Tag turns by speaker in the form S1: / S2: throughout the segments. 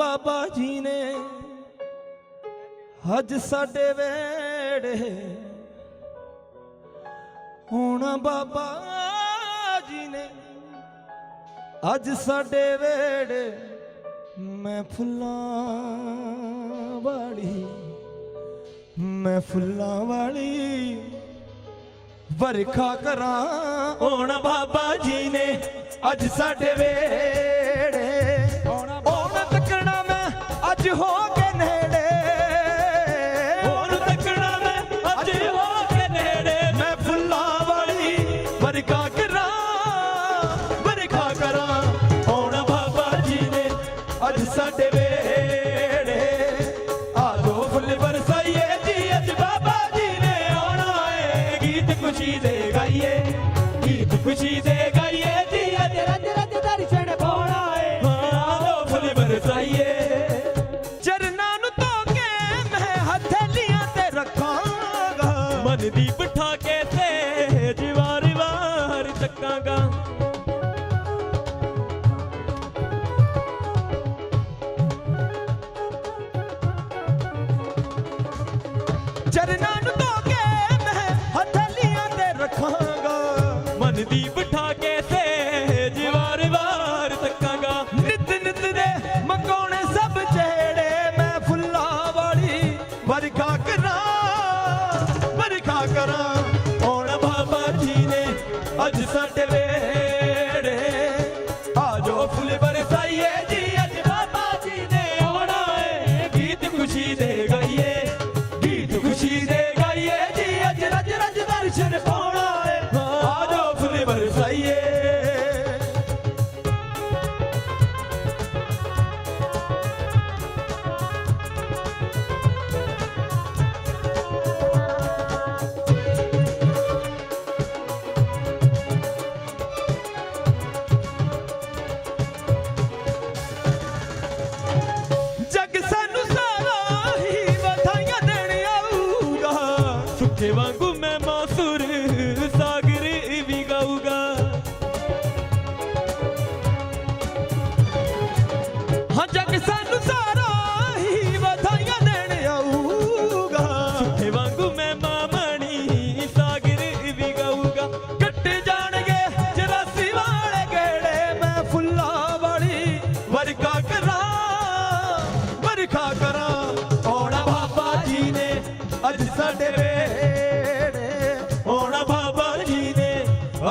S1: ਬਾਬਾ ਜੀ ਨੇ ਅੱਜ ਸਾਡੇ ਵੇੜੇ ਹੁਣ ਬਾਬਾ ਜੀ ਨੇ ਅੱਜ ਸਾਡੇ ਵੇੜੇ ਮੈਂ ਫੁੱਲਾਂ ਵਾਲੀ, ਮੈਂ ਫੁੱਲਾਂ ਵਾਲੀ ਵਰਖਾ ਕਰਾਂ। ਹੁਣ ਬਾਬਾ ਜੀ ਨੇ ਅੱਜ ਸਾਡੇ ਵੇੜੇ
S2: ਮਨ ਦੀ ਬਿਠਾ ਕੇ ਤੇ ਜਿਵਾਰ ਵਾਰ ਚੱਕਾਂਗਾ।
S1: ਚਰਨਾਂ ਨੂੰ ਧੋ ਕੇ ਮੈਂ ਹਥੇਲੀਆਂ ਤੇ ਰੱਖਾਂਗਾ।
S2: ਮਨ ਦੀ ਬਿਠਾ ਕੇ ਤੇ
S1: जितना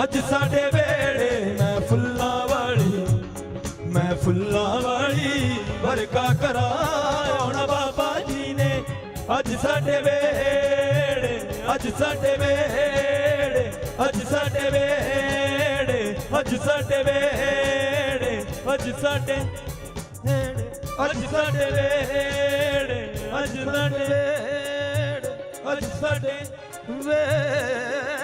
S1: ਅੱਜ ਸਾਡੇ ਵੇੜੇ
S2: ਮੈਂ
S1: ਫੁੱਲਾਂ ਵਾਲੀ, ਮੈਂ ਫੁੱਲਾਂ ਵਾਲੀ ਵਰਗਾ ਕਰਾਉਣਾ ਬਾਬਾ ਜੀ ਨੇ। ਅੱਜ ਸਾਡੇ ਵੇੜੇ ਅੱਜ ਸਾਡੇ ਵੇੜੇ ਅੱਜ ਸਾਡੇ ਵੇੜੇ ਅੱਜ ਸਾਡੇ ਵੇੜੇ ਅੱਜ ਸਾਡੇ ਅੱਜ ਸਾਡੇ ਵੇੜੇ ਅੱਜ ਸਾਡੇ ਵੇੜੇ ਅੱਜ ਸਾਡੇ ਵੇੜੇ